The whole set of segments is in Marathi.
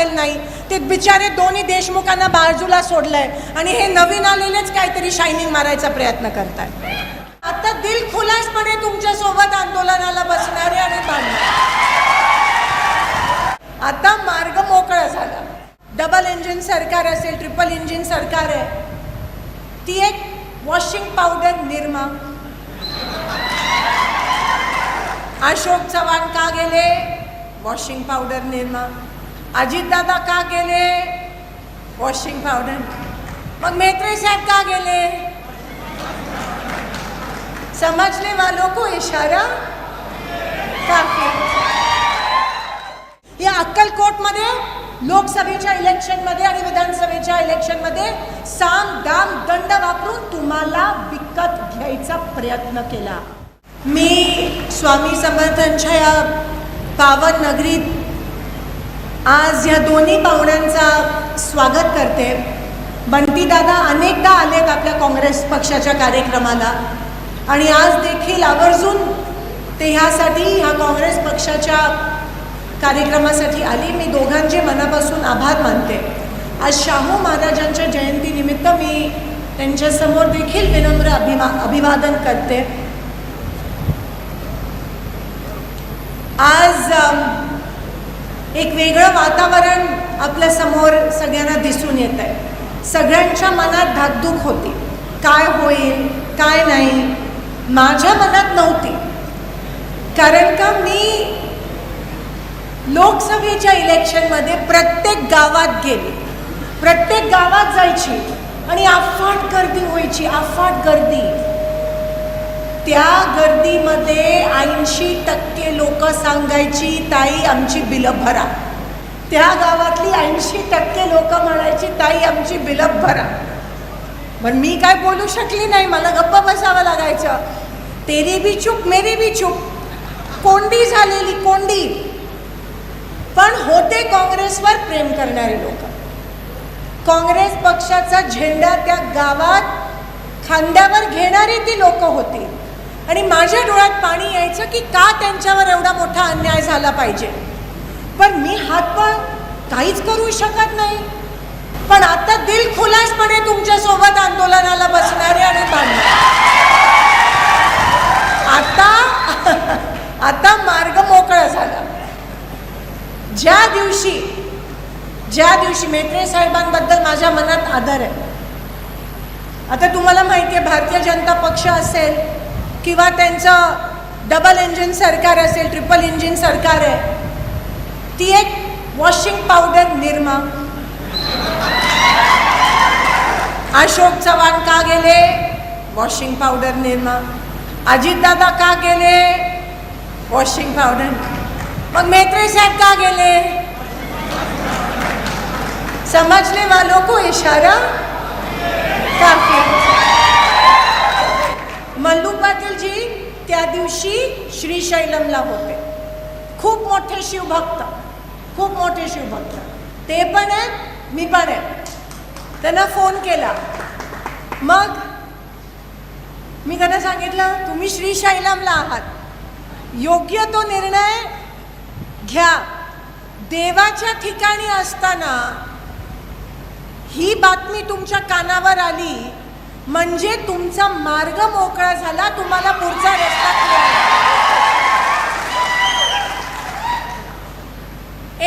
जमेल नाही. ते बिचारे दोन्ही देशमुखांना बाजूला सोडलंय. आणि हे नवीन आलेलेच काहीतरी शायनिंग मारायचा प्रयत्न करतात आता दिल खुलासपणे तुमच्यासोबत आंदोलनाला बसणारे आणि आता मार्ग मोकळा झाला. डबल इंजिन सरकार असेल ट्रिपल इंजिन सरकार आहे. ती एक वॉशिंग पावडर निर्मा अशोक चव्हाण का गेले? वॉशिंग पावडर निर्मा अजितदादा का गेले? Washing powder. मग मेत्रे साहेब का गेले? समजले वालों को इशारा काफी या अक्कलकोटमध्ये लोकसभेच्या इलेक्शनमध्ये आणि विधानसभेच्या इलेक्शनमध्ये साम दाम दंड वापरून तुम्हाला विकत घ्यायचा प्रयत्न केला. मी स्वामी समर्थांच्या या पावन नगरीत आज या दोन्ही पाहुण्यांचा स्वागत करते. बंटीदादा अनेकदा आलेत आपल्या काँग्रेस पक्षाच्या कार्यक्रमाला. आणि आज देखील आवर्जून ते ह्यासाठी ह्या काँग्रेस पक्षाच्या कार्यक्रमासाठी आली. मी दोघांचे मनापासून आभार मानते. आज शाहू महाराजांच्या जयंतीनिमित्त मी त्यांच्यासमोर देखील विनम्र अभिमा अभिवादन करते. आज एक वेगळं वातावरण आपल्यासमोर सगळ्यांना दिसून येत आहे. सगळ्यांच्या मनात धाकधूक होती. काय होईल काय नाही माझ्या मनात नव्हती. कारण का मी लोकसभेच्या इलेक्शनमध्ये प्रत्येक गावात गेले. प्रत्येक गावात जायची आणि अफाट गर्दी व्हायची अफाट गर्दी. त्या गर्दीमध्ये ऐंशी टक्के लोक सांगायची ताई आमची बिलं भरा. त्या गावातली ऐंशी टक्के लोक म्हणायची ताई आमची बिलं भरा. पण मी काय बोलू शकली नाही मला गप्प बसावं लागायचं. तेरी बी चूप मेरी बी चूप. कोंडी झालेली कोंडी. पण होते काँग्रेसवर प्रेम करणारे लोक. काँग्रेस पक्षाचा झेंडा त्या गावात खांद्यावर घेणारी ती लोक होती. आणि माझ्या डोळ्यात पाणी यायचं की का त्यांच्यावर एवढा मोठा अन्याय झाला पाहिजे. पण मी हातपाय काहीच करू शकत नाही. पण आता दिल खुलासपणे तुमच्यासोबत आंदोलनाला बसणारे आणि बांधणारे. आता आता मार्ग मोकळा झाला. ज्या दिवशी ज्या दिवशी मेत्रे साहेबांबद्दल माझ्या मनात आदर आहे. आता तुम्हाला माहिती आहे भारतीय जनता पक्ष असेल किंवा त्यांचं डबल इंजिन सरकार असेल ट्रिपल इंजिन सरकार आहे ती एक वॉशिंग पावडर निर्मा. अशोक चव्हाण का गेले? Washing powder Nirma. अजितदादा का गेले? वॉशिंग पावडर मग मेत्रे साहेब का गेले? समझने वालों को इशारा? काफी मल्लू पाटीलजी त्या दिवशी श्रीशैलमला होते. खूप मोठे शिवभक्त खूप मोठे शिवभक्त. ते पण आहेत मी पण आहे. त्यांना फोन केला. मग मी त्यांना सांगितलं तुम्ही श्रीशैलमला आहात. योग्य तो निर्णय घ्या. देवाच्या ठिकाणी असताना ही बातमी तुमच्या कानावर आली म्हणजे तुमचा मार्ग मोकळा झाला तुम्हाला पुढचा रस्ता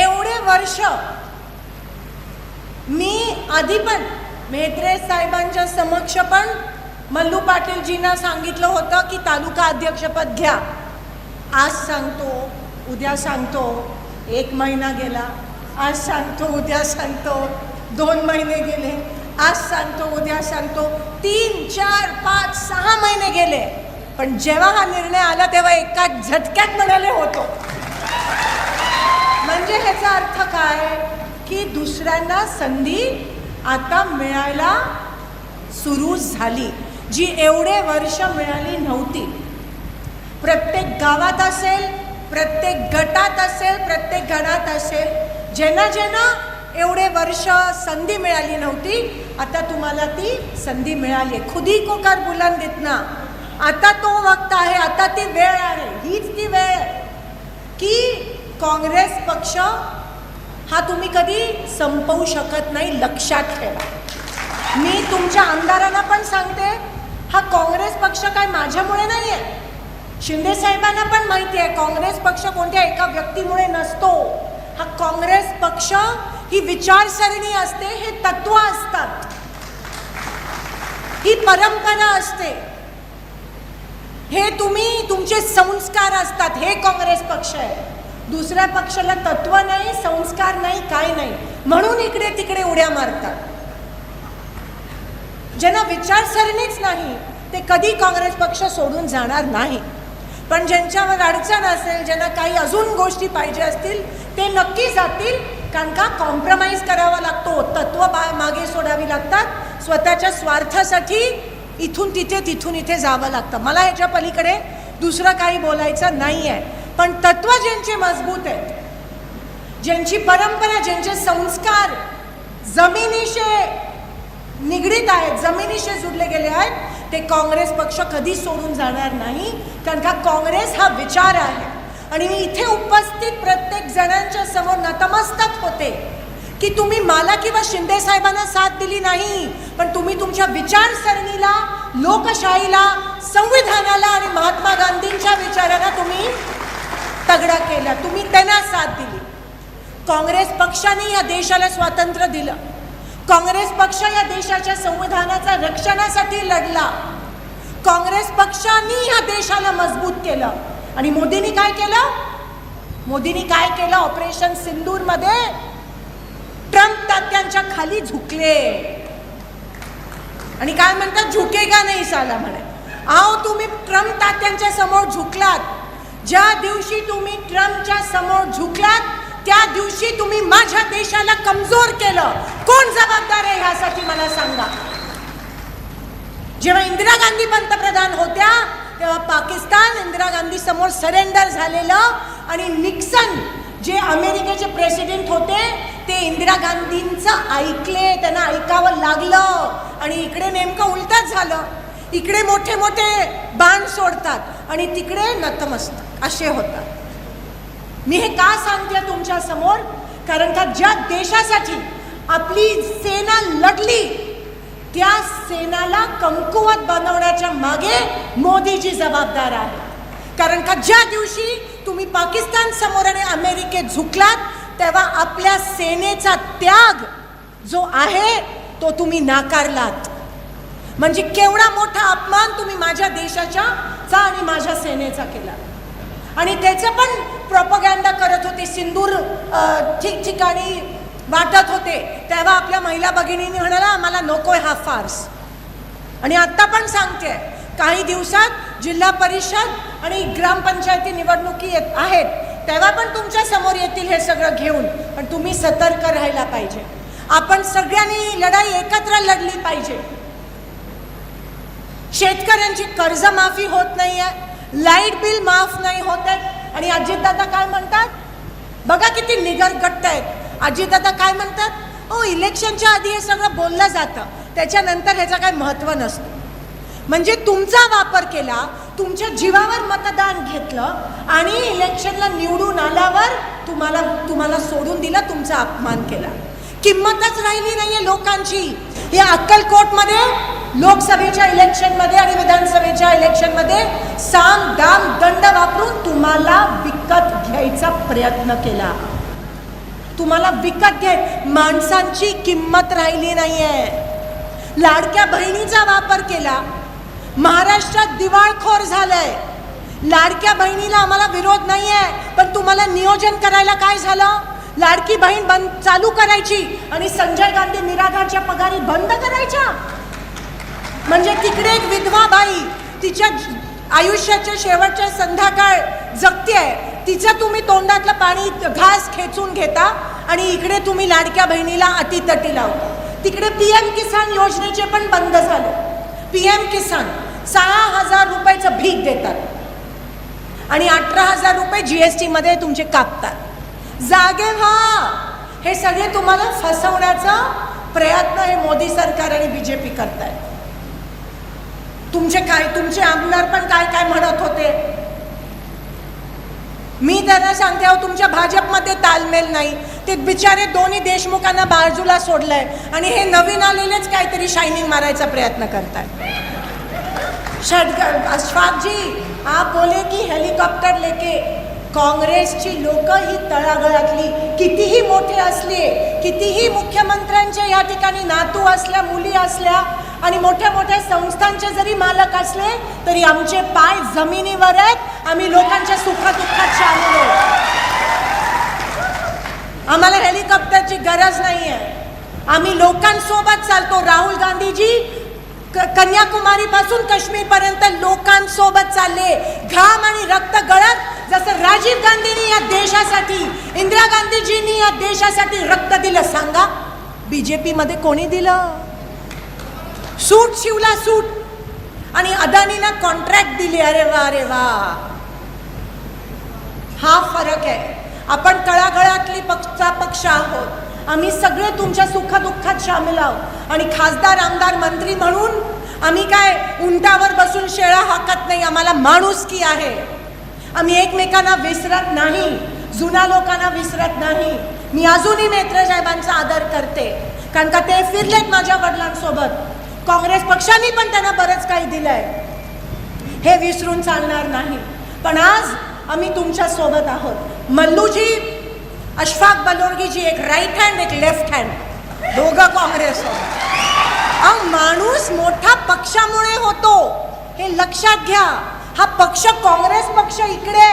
एवढे वर्ष मी आधी पण मेहत्रे साहेबांच्या समक्ष पण मल्लू पाटीलजींना सांगितलं होतं की तालुका अध्यक्षपद घ्या. आज सांगतो उद्या सांगतो एक महिना गेला. आज सांगतो उद्या सांगतो दोन महिने गेले. आज सांगतो उद्या सांगतो तीन चार पाच सहा महिने गेले. पण जेव्हा हा निर्णय आला तेव्हा एका झटक्यात म्हणाले होतो. म्हणजे ह्याचा अर्थ काय? की दुसऱ्यांना संधी आता मिळायला सुरू झाली जी एवढे वर्ष मिळाली नव्हती. प्रत्येक गावात असेल प्रत्येक गटात असेल प्रत्येक गणात असेल ज्यांना ज्यांना एवढे वर्ष संधी मिळाली नव्हती. आता तुम्हाला ती संधी मिळाली. खुदी को कर बुलंद ना आता तो वक्त आहे आता ती वेळ आहे. हीच ती वेळ. की काँग्रेस पक्ष हा तुम्ही कधी संपवू शकत नाही लक्षात ठेवा. मी तुमच्या आमदारांना पण सांगते हा काँग्रेस पक्ष काय माझ्यामुळे नाही आहे शिंदे साहेबांना पण माहिती आहे काँग्रेस पक्ष कोणत्या एका व्यक्तीमुळे नसतो. हा काँग्रेस पक्ष ही विचारसरणी असते हे तत्व असतात. ही परंपरा असते. हे तुम्ही तुमचे संस्कार असतात. हे काँग्रेस पक्ष आहे. दुसऱ्या पक्षाला तत्व नाही संस्कार नाही काय नाही. म्हणून इकडे तिकडे उड्या मारतात. ज्यांना विचारसरणीच नाही ते कधी काँग्रेस पक्ष सोडून जाणार नाही. पण ज्यांच्यावर अडचण असेल ज्यांना काही अजून गोष्टी पाहिजे असतील ते नक्की जातील. कारण का कॉम्प्रमाइज करावा लागतो. तत्व बा मागे सोडावी लागतात. स्वतःच्या स्वार्थासाठी इथून तिथे तिथून इथे जावं लागतं. मला ह्याच्या पलीकडे दुसरं काही बोलायचं नाही आहे पण तत्व ज्यांचे मजबूत आहेत ज्यांची परंपरा ज्यांचे संस्कार जमिनीशी निगडीत आहेत जमिनीशी जुडले गेले आहेत ते काँग्रेस पक्ष कधी सोडून जाणार नाही. कारण का काँग्रेस हा विचार आहे. आणि मी इथे उपस्थित प्रत्येक जणांच्या समोर नतमस्तक होते. की तुम्ही मला किंवा शिंदे साहेबांना साथ दिली नाही पण तुम्ही तुमच्या विचारसरणीला लोकशाहीला संविधानाला आणि महात्मा गांधींच्या विचारांना तुम्ही तगडा केला. तुम्ही त्यांना साथ दिली. काँग्रेस पक्षाने या देशाला स्वातंत्र्य दिलं. काँग्रेस पक्ष या देशाच्या संविधानाच्या रक्षणासाठी लढला. काँग्रेस पक्षाने या देशाला मजबूत केलं. आणि मोदींनी काय केलं? मोदींनी काय केलं? ऑपरेशन सिंदूरमध्ये ट्रम्प तात्यांच्या खाली झुकले. आणि काय म्हणतात? झुकेगा नाही साला म्हणे? आहो तुम्ही ट्रम्प तात्यांच्या समोर झुकलात. ज्या दिवशी तुम्ही ट्रम्पच्या समोर झुकलात त्या दिवशी तुम्ही माझ्या देशाला कमजोर केलं. कोण जबाबदार आहे ह्यासाठी मला सांगा. जेव्हा इंदिरा गांधी पंतप्रधान होत्या पाकिस्तान इंदिरा गांधी समोर सरेंडर झालेलं आणि निक्सन जे अमेरिकेचे प्रेसिडेंट होते ते इंदिरा गांधींचं ऐकले त्यांना ऐकावं लागलं आणि इकडे नेमकं उलटच झालं. इकडे मोठे मोठे बाण सोडतात आणि तिकडे नतमस्तक असे होतात. मी हे का सांगते तुमच्यासमोर कारण का ज्या देशासाठी आपली सेना लढली त्या सेनाला कमकुवत बनवण्याच्या मागे मोदीजी जबाबदार आहे कारण का ज्या दिवशी तुम्ही पाकिस्तान समोर आणि अमेरिकेत झुकलात तेव्हा आपल्या सेनेचा त्याग जो आहे तो तुम्ही नाकारलात. म्हणजे केवढा मोठा अपमान तुम्ही माझ्या देशाच्या चा आणि माझ्या सेनेचा केला. आणि त्याचं पण प्रोपगॅन्डा करत होते सिंदूर ठिकठिकाणी वाटत होते. तेव्हा आपल्या महिला भगिनींनी म्हणाला आम्हाला नकोय हा फार्स. आणि आत्ता पण सांगते काही दिवसात जिल्हा परिषद आणि ग्रामपंचायती निवडणुकी येत आहेत. तेव्हा पण तुमच्यासमोर येतील हे सगळं घेऊन. पण तुम्ही सतर्क राहायला पाहिजे. आपण सगळ्यांनी लढाई एकत्र लढली पाहिजे. शेतकऱ्यांची कर्जमाफी होत नाही आहे लाइट बिल माफ नाही होत आहे. आणि अजितदादा काय म्हणतात? बघा किती निगर घट्ट आहेत. अजितदादा काय म्हणतात? ओ इलेक्शनच्या आधी हे सगळं बोललं जातं. त्याच्यानंतर ह्याचं काय महत्त्व नसतं. म्हणजे तुमचा वापर केला तुमच्या जीवावर मतदान घेतलं आणि इलेक्शनला निवडून आल्यावर तुम्हाला तुम्हाला सोडून दिलं तुमचा अपमान केला. किंमतच राहिली नाहीये लोकांची. या अक्कलकोटमध्ये लोकसभेच्या इलेक्शनमध्ये आणि विधानसभेच्या इलेक्शनमध्ये साम दाम दंड वापरून तुम्हाला विकत घ्यायचा प्रयत्न केला. तुम्हाला विकत घेत माणसांची किंमत राहिली नाही आहे लाडक्या बहिणीचा वापर केला. महाराष्ट्रात दिवाळखोर झालंय. लाडक्या बहिणीला आम्हाला विरोध नाही आहे पण तुम्हाला नियोजन करायला काय झालं? लाडकी बहीण बंद चालू करायची आणि संजय गांधी निराधारच्या पगारी बंद करायच्या? म्हणजे तिकडे एक विधवा बाई तिच्या आयुष्याच्या शेवटच्या संध्याकाळ जगते तिचं तुम्ही तोंडातलं पाणी घास खेचून घेता आणि इकडे तुम्ही लाडक्या बहिणीला अतितटी लावता. तिकडे पी एम किसान योजनेचे पण बंद झाले. पी एम किसान सहा हजार रुपयाचं भीक देतात आणि अठरा हजार रुपये जी एस टीमध्ये तुमचे कापतात. जागे व्हा. हे सगळे तुम्हाला फसवण्याचा प्रयत्न हे मोदी सरकार आणि बी जे पी करतायत. तुमचे काय तुमचे आमदार पण काय काय म्हणत होते? मी त्यांना सांगते अहो तुमच्या भाजपमध्ये तालमेल नाही. ते बिचारे दोन्ही देशमुखांना बाजूला सोडलंय. आणि हे नवीन आलेलेच काहीतरी शायनिंग मारायचा प्रयत्न करतात षडग अशफाक जी आप बोले की हेलिकॉप्टर लेके काँग्रेसची लोक ही तळागळातली. कितीही मोठे असले कितीही मुख्यमंत्र्यांचे या ठिकाणी नातू असल्या मुली असल्या आणि मोठ्या मोठ्या संस्थांचे जरी मालक असले तरी आमचे पाय जमिनीवर आहेत. आम्ही लोकांच्या सुखदुःखात शामिल आहोत. आम्हाला हेलिकॉप्टरची गरज नाही आहे आम्ही लोकांसोबत चालतो. राहुल गांधीजी क- कन्याकुमारीपासून काश्मीरपर्यंत लोकांसोबत चालले. घाम आणि रक्त गळत जसं राजीव गांधींनी या देशासाठी इंदिरा गांधीजींनी या देशासाठी रक्त दिलं. सांगा बीजेपी मध्ये कोणी दिलं? सूट शिवला सूट. आणि अदानीला कॉन्ट्रॅक्ट दिली अरे वा अरे वा. हा फरक आहे. आपण तळागळातली पक्षचा पक्ष आहोत. आम्ही सगळे तुमच्या सुखदुःखात सामील आहोत. आणि खासदार आमदार मंत्री म्हणून आम्ही काय उंटावर बसून शेळा हाकत नाही आम्हाला माणूस की आहे? आम्ही एकमेकांना विसरत नाही जुन्या लोकांना विसरत नाही. मी अजूनही मेत्रसाहेबांचा आदर करते. कारण का ते फिरलेत माझ्या वडिलांसोबत. काँग्रेस पक्षाने पण त्यांना बरंच काही दिलंय. हे विसरून चालणार नाही. पण आज आम्ही तुमच्यासोबत आहोत. मल्लूजी अशफाक बलोरगीजी एक राईट हँड एक लेफ्ट हँड दोघं काँग्रेस अहो माणूस मोठा पक्षामुळे होतो. हे लक्षात घ्या. हा पक्ष काँग्रेस पक्ष इकडे.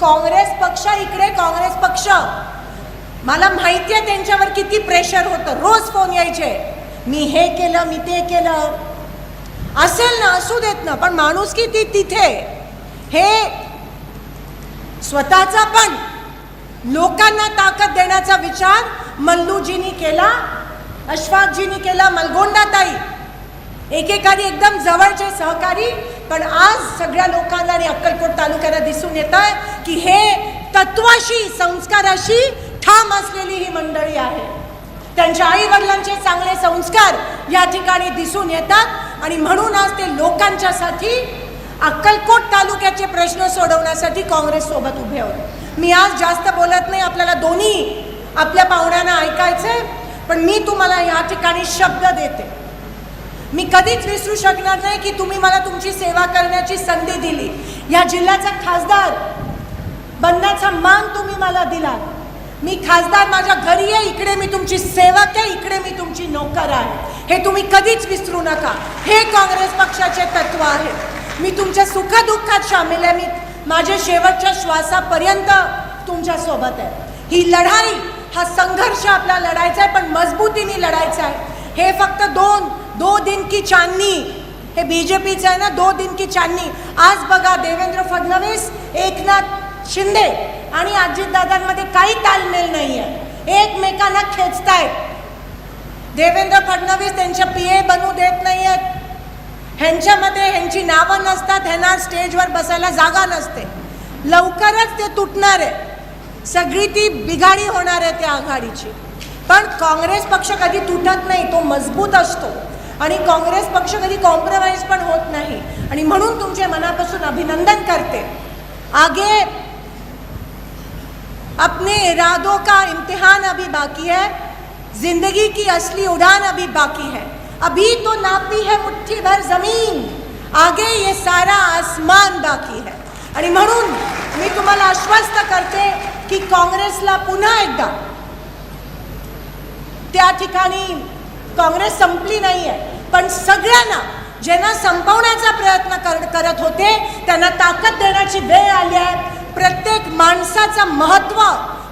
काँग्रेस पक्ष इकडे काँग्रेस पक्ष. मला माहिती आहे त्यांच्यावर किती प्रेशर होतं. रोज फोन यायचे. मी हे केलं मी ते केलं. असेल ना असू देत ना पण माणूस की ती तिथे? हे स्वतःचा पण लोकांना ताकद देण्याचा विचार मल्लूजीनी केला अश्वाकजीनी केला मलगोंडाताई. एकेकाने एकदम जवळचे सहकारी पण आज सगळ्या लोकांना आणि अक्कलकोट तालुक्याला दिसून येत आहे की हे तत्वाशी संस्काराशी ठाम असलेली ही मंडळी आहे. त्यांच्या आई वडिलांचे चांगले संस्कार या ठिकाणी दिसून येतात. आणि म्हणून आज ते लोकांच्यासाठी अक्कलकोट तालुक्याचे प्रश्न सोडवण्यासाठी काँग्रेस सोबत उभे होते. मी आज जास्त बोलत नाही आपल्याला दोन्ही आपल्या पाहुण्यांना ऐकायचंय पण मी तुम्हाला या ठिकाणी शब्द देते. मी कधीच विसरू शकणार नाही की तुम्ही मला तुमची सेवा करण्याची संधी दिली. या जिल्ह्याचा खासदार बनण्याचा मान तुम्ही मला दिला मी खासदार माझ्या घरी आहे इकडे मी तुमची सेवक आहे इकडे मी तुमची नोकर आहे. हे तुम्ही कधीच विसरू नका. हे काँग्रेस पक्षाचे तत्व आहे. मी तुमच्या सुखदुःखात सामील आहे. मी माझ्या शेवटच्या श्वासापर्यंत तुमच्यासोबत आहे. ही लढाई हा संघर्ष आपला लढायचा आहे पण मजबूतीने लढायचा आहे. हे फक्त दोन दो दिन की चांदनी हे बीजेपीचं आहे ना दो दिन की चांदनी आज बघा देवेंद्र फडणवीस एकनाथ शिंदे आणि अजितदादांमध्ये काही तालमेल नाही आहे एकमेकांना खेचतायत. देवेंद्र फडणवीस त्यांच्या पी ए बनू देत नाही आहेत ह्यांच्यामध्ये ह्यांची नावं नसतात ह्यांना स्टेजवर बसायला जागा नसते. लवकरच ते तुटणार. आहे सगळी ती बिघाडी होणार आहे त्या आघाडीची. पण काँग्रेस पक्ष कधी तुटत नाही तो मजबूत असतो. आणि काँग्रेस पक्ष कधी कॉम्प्रोमाइज पण होत नाही. आणि म्हणून तुमचे मनापासून अभिनंदन करते. आगे अपने इरादों का इम्तिहान अभी बाकी है जिंदगी की असली उड़ान अभी बाकी है। अभी तो नापी है मुट्ठी भर जमीन आगे ये सारा आसमान बाकी है। आणि म्हणून मी तुम्हाला आश्वस्त करते की काँग्रेसला पुन्हा एकदा। त्या ठिकाणी काँग्रेस संपली नाही आहे पण सगळ्यांना ज्यांना संपवण्याचा प्रयत्न कर करत होते त्यांना ताकद देण्याची वेळ आली आहे. प्रत्येक माणसाचं महत्त्व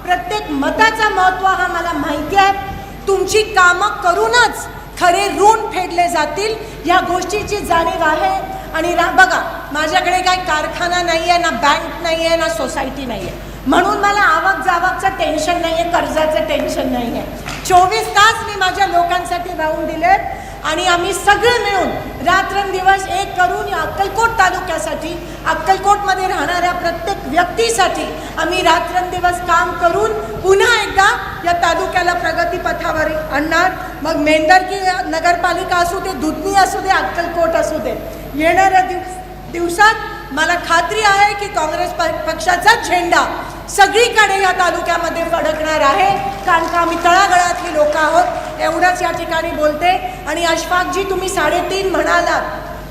प्रत्येक मताचं महत्त्व हा मला माहिती आहे. तुमची कामं करूनच खरे ऋण फेडले जातील. या गोष्टीची जाणीव आहे. आणि रा बघा माझ्याकडे काही कारखाना नाही आहे ना बँक नाही आहे ना सोसायटी नाही आहे म्हणून मला आवक जावकचं टेन्शन नाही आहे कर्जाचं टेन्शन नाही आहे चोवीस तास मी माझ्या लोकांसाठी राहून दिलेत आणि आम्ही सगळे मिळून रात्रंदिवस एक करून या अक्कलकोट तालुक्यासाठी अक्कलकोटमध्ये राहणार व्यक्तीसाठी आम्ही रात्रंदिवस काम करून पुन्हा एकदा या तालुक्याला प्रगतीपथावर आणणार. मग मेंढरकी नगरपालिका असू दे दुधनी असू दे अक्कलकोट असू दे येणाऱ्या दिवस दिवसात मला खात्री आहे की काँग्रेस प- पक्षाचा झेंडा सगळीकडे या तालुक्यामध्ये फडकणार आहे. कारण का आम्ही तळागळातली लोक आहोत. एवढंच या ठिकाणी बोलते. आणि अशफाकजी तुम्ही साडेतीन म्हणालात.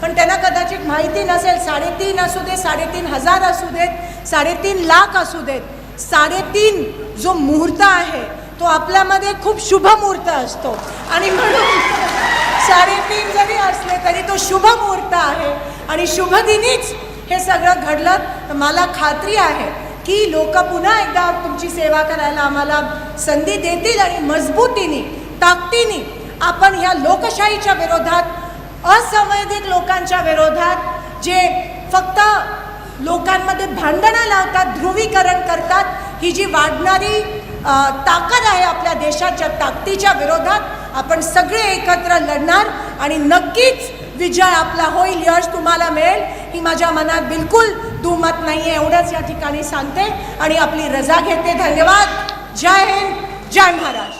पण त्यांना कदाचित माहिती नसेल साडेतीन असू दे साडेतीन हजार असू देत साडेतीन लाख असू देत साडेतीन जो मुहूर्त आहे तो आपल्यामध्ये खूप शुभ मुहूर्त असतो. आणि म्हणून साडेतीन जरी असले तरी तो शुभ मुहूर्त आहे. आणि शुभदिनीच हे सगळं घडलं तर मला खात्री आहे की लोक पुन्हा एकदा तुमची सेवा करायला आम्हाला संधी देतील आणि मजबूतीने ताकदीने आपण ह्या लोकशाहीच्या विरोधात असंवैधिक लोकांच्या विरोधात जे फक्त लोकांमध्ये भांडणं लावतात ध्रुवीकरण करतात ही जी वाढणारी ताकद आहे आपल्या देशाच्या ताकदीच्या विरोधात आपण सगळे एकत्र लढणार आणि नक्कीच विजय आपला होईल यश तुम्हाला मिळेल ही माझ्या मनात बिलकुल दुमत नाही आहे एवढंच या ठिकाणी सांगते आणि आपली रजा घेते. धन्यवाद. जय हिंद. जय महाराष्ट्र